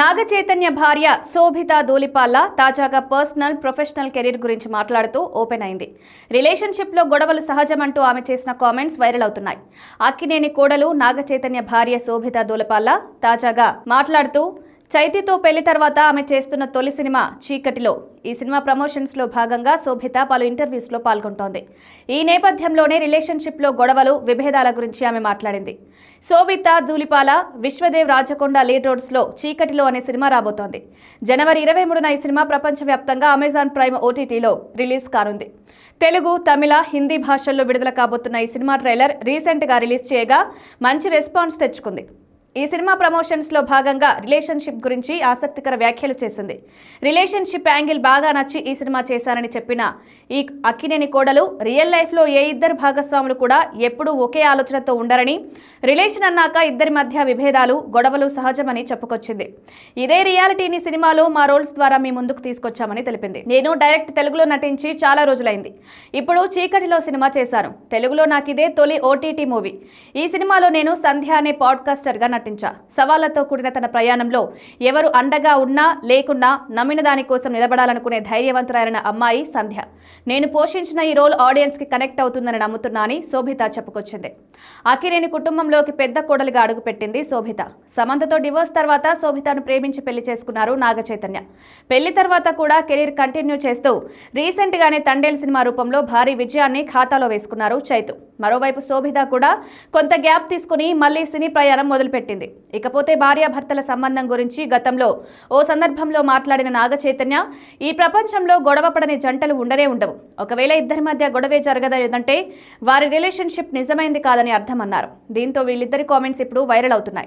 నాగచైతన్య భార్య శోభిత ధూళిపాల్ల తాజాగా personal professional career గురించి మాట్లాడుతూ ఓపెన్ అయింది. రిలేషన్షిప్లో గొడవలు సహజమంటూ ఆమె చేసిన కామెంట్స్ వైరల్ అవుతున్నాయి. అక్కినేని కోడలు నాగ చైతన్య భార్య శోభిత ధూళిపాల్ల తాజాగా మాట్లాడుతూ చైతితో పెళ్ళి తర్వాత ఆమె చేస్తున్న తొలి సినిమా చీకటిలో. ఈ సినిమా ప్రమోషన్స్లో భాగంగా శోభిత పలు ఇంటర్వ్యూస్లో పాల్గొంటోంది. ఈ నేపథ్యంలోనే రిలేషన్షిప్లో గొడవలు విభేదాల గురించి ఆమె మాట్లాడింది. శోభిత దూలిపాల విశ్వదేవ్ రాజకొండ లీడ్ రోడ్స్లో చీకటిలో అనే సినిమా రాబోతోంది. జనవరి ఇరవై మూడున ఈ సినిమా ప్రపంచవ్యాప్తంగా అమెజాన్ ప్రైమ్ ఓటీటీలో రిలీజ్ కానుంది. తెలుగు తమిళ హిందీ భాషల్లో విడుదల కాబోతున్న ఈ సినిమా ట్రైలర్ రీసెంట్గా రిలీజ్ చేయగా మంచి రెస్పాన్స్ తెచ్చుకుంది. ఈ సినిమా ప్రమోషన్స్లో భాగంగా రిలేషన్షిప్ గురించి ఆసక్తికర వ్యాఖ్యలు చేసింది. రిలేషన్షిప్ యాంగిల్ బాగా నచ్చి ఈ సినిమా చేశారని చెప్పిన ఈ అక్కినేని కోడలు రియల్ లైఫ్లో ఏ ఇద్దరు భాగస్వాములు కూడా ఎప్పుడూ ఒకే ఆలోచనతో ఉండరని రిలేషన్ అన్నాక ఇద్దరి మధ్య విభేదాలు గొడవలు సహజమని చెప్పుకొచ్చింది. ఇదే రియాలిటీని సినిమాలో మా రోల్స్ ద్వారా మీ ముందుకు తీసుకొచ్చామని తెలిపింది. నేను డైరెక్ట్ తెలుగులో నటించి చాలా రోజులైంది. ఇప్పుడు చీకటిలో సినిమా చేశాను. తెలుగులో నాకు ఇదే తొలి ఓటీటీ మూవీ. ఈ సినిమాలో నేను సంధ్య అనే పాడ్కాస్టర్గా నటించా సవాళ్ళతో కూడిన తన ప్రయాణంలో ఎవరు అండగా ఉన్నా లేకున్నా నమ్మిన దానికోసం నిలబడాలనుకునే ధైర్యవంతురాలైన అమ్మాయి సంధ్య. నేను పోషించిన ఈ రోల్ ఆడియన్స్కి కనెక్ట్ అవుతుందని నమ్ముతున్నానని శోభిత చెప్పుకొచ్చింది. అఖిరేని కుటుంబంలోకి పెద్ద కోడలిగా అడుగుపెట్టింది శోభిత. సమంతతో డివోర్స్ తర్వాత శోభితను ప్రేమించి పెళ్ళి చేసుకున్నారు నాగచైతన్య. పెళ్ళి తర్వాత కూడా కెరీర్ కంటిన్యూ చేస్తూ రీసెంట్ గానే తండేల్ సినిమా రూపంలో భారీ విజయాన్ని ఖాతాలో వేసుకున్నారు చైతు. మరోవైపు శోభిత కూడా కొంత గ్యాప్ తీసుకుని మళ్ళీ సినీ ప్రయాణం మొదలుపెట్టింది. ఇకపోతే భార్యాభర్తల సంబంధం గురించి గతంలో ఓ సందర్భంలో మాట్లాడిన నాగ చైతన్య ఈ ప్రపంచంలో గొడవపడని జంటలు ఉండనే ఉండవు. ఒకవేళ ఇద్దరి మధ్య గొడవే జరగదంటే వారి రిలేషన్షిప్ నిజమైంది కాదని అర్థమన్నారు. దీంతో వీళ్ళిద్దరి కామెంట్స్ ఇప్పుడు వైరల్ అవుతున్నాయి.